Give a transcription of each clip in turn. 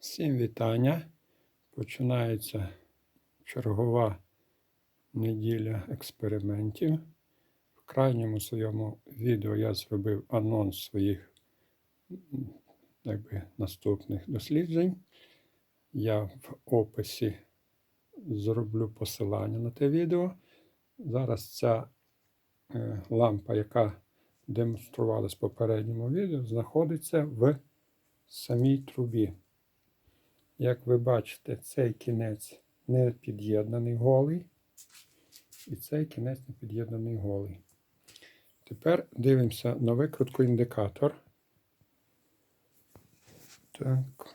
Всім вітання. Починається чергова неділя експериментів. В крайньому своєму відео я зробив анонс своїх якби, наступних досліджень. Я в описі зроблю посилання на те відео. Зараз ця е, лампа, яка демонструвалась в попередньому відео, знаходиться в самій трубі. Як ви бачите, цей кінець не під'єднаний голий, і цей кінець не під'єднаний голий. Тепер дивимося на викрутку індикатор. Так.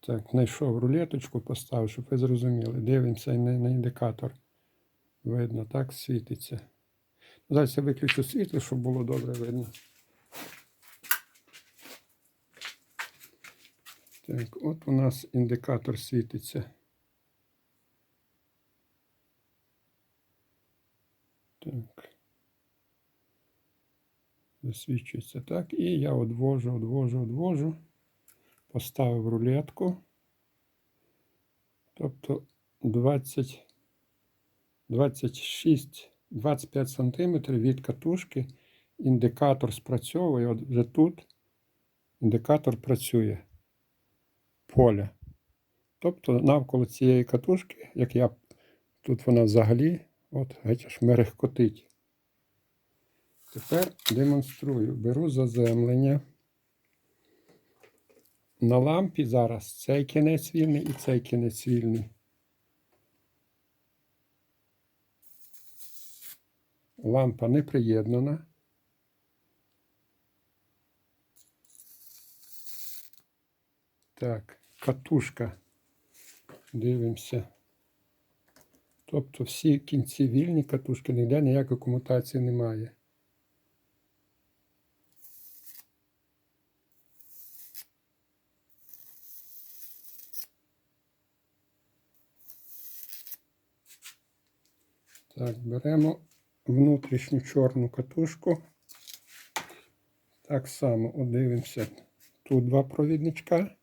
Так, знайшов рулеточку, поставив, щоб ви зрозуміли. Дивимося на, на індикатор. Видно, так світиться. Зараз я виключу світло, щоб було добре видно. Так, от у нас індикатор світиться. Так. Засвічується так. І я одвожу, одвожу, одвожу. Поставив рулетку. Тобто 20, 26, 25 см від катушки індикатор спрацьовує. От вже тут індикатор працює поля. Тобто навколо цієї катушки, як я тут вона взагалі, от геть мерехкотить. Тепер демонструю. Беру заземлення. На лампі зараз цей кінець вільний і цей кінець вільний. Лампа не приєднана. Так, катушка. Дивимося. Тобто всі кінці вільні катушки, ніде ніякої комутації немає. Так, беремо внутрішню чорну катушку. Так само от дивимося. Тут два провідничка.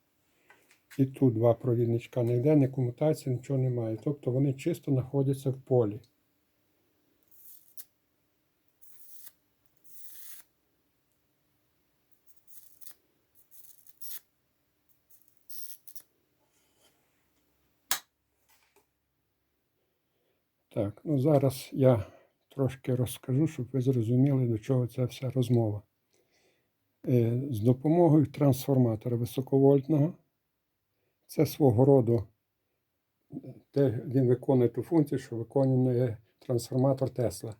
І тут два провідничка. Ніде ні комутації, нічого немає. Тобто вони чисто знаходяться в полі. Так, ну зараз я трошки розкажу, щоб ви зрозуміли, до чого ця вся розмова. Е, З допомогою трансформатора високовольтного це свого роду, те, він виконує ту функцію, що виконує трансформатор Тесла.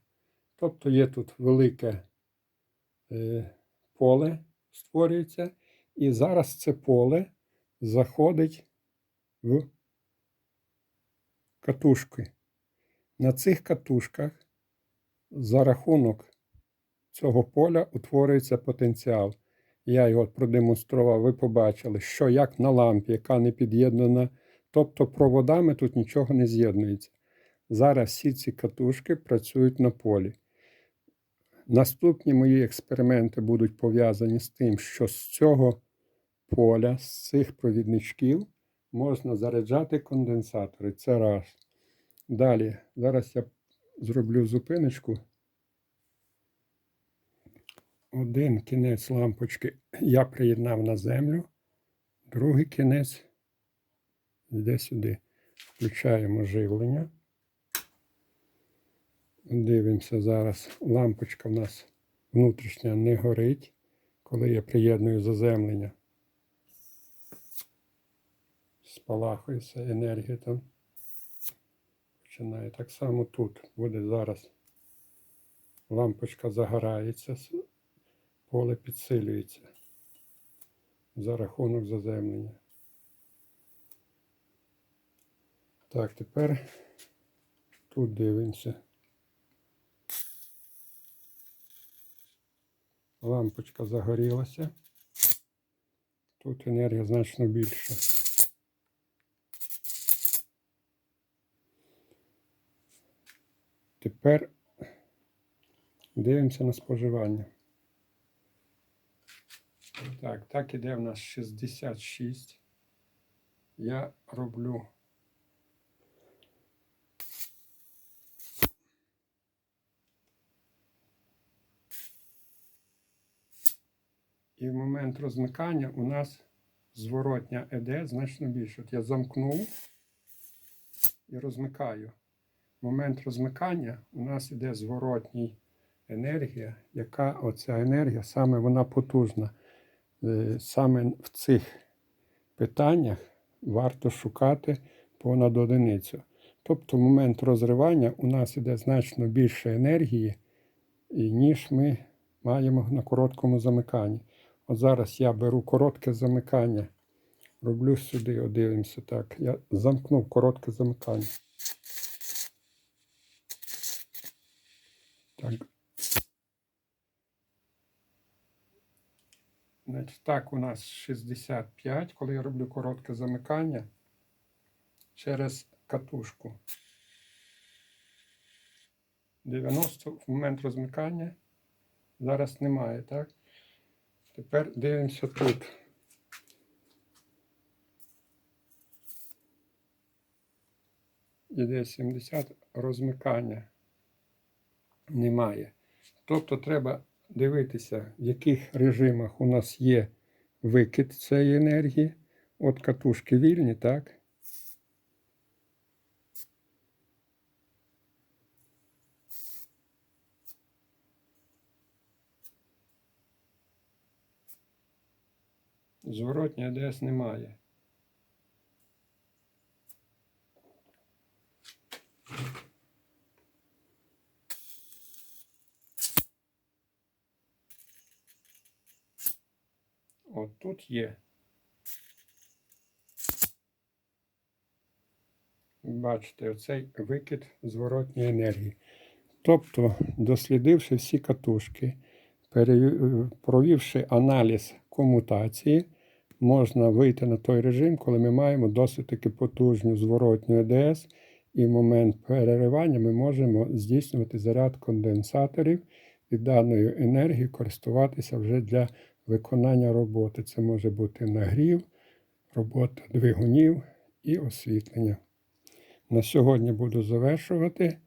Тобто є тут велике е, поле створюється, і зараз це поле заходить в катушки. На цих катушках за рахунок цього поля утворюється потенціал. Я його продемонстрував, ви побачили, що як на лампі, яка не під'єднана, тобто проводами тут нічого не з'єднується. Зараз всі ці катушки працюють на полі. Наступні мої експерименти будуть пов'язані з тим, що з цього поля, з цих провідничків, можна заряджати конденсатори. Це раз. Далі, зараз я зроблю зупиночку. Один кінець лампочки я приєднав на землю, другий кінець йде сюди. Включаємо живлення. Дивимося зараз. Лампочка в нас внутрішня не горить, коли я приєдную заземлення. Спалахується енергія там. Починає. Так само тут буде зараз. Лампочка загорається, поле підсилюється за рахунок заземлення. Так, тепер тут дивимося. Лампочка загорілася. Тут енергія значно більша. Тепер дивимося на споживання. Так, так іде в нас 66 я роблю І в момент розмикання у нас зворотня ЕД значно більше. От я замкнув і розмикаю. В момент розмикання у нас іде зворотній енергія, яка оця енергія, саме вона потужна. Е, Саме в цих питаннях варто шукати понад одиницю. Тобто в момент розривання у нас іде значно більше енергії, ніж ми маємо на короткому замиканні. От зараз я беру коротке замикання, роблю сюди, от дивимося так. Я замкнув коротке замикання. Так. Значить, так, у нас 65, коли я роблю коротке замикання через катушку. 90 в момент розмикання. Зараз немає, так? Тепер дивимося тут. Іде 70 розмикання немає. Тобто треба дивитися, в яких режимах у нас є викид цієї енергії. От катушки вільні, так? Зворотня АДС немає. От тут є. Бачите, оцей викид зворотньої енергії. Тобто, дослідивши всі катушки, провівши аналіз комутації, можна вийти на той режим, коли ми маємо досить таки потужну зворотню ЕДС, і в момент переривання ми можемо здійснювати заряд конденсаторів і даною енергією користуватися вже для виконання роботи. Це може бути нагрів, робота двигунів і освітлення. На сьогодні буду завершувати,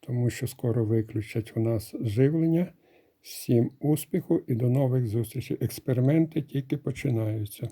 тому що скоро виключать у нас живлення. Всім успіху і до нових зустрічей. Експерименти тільки починаються.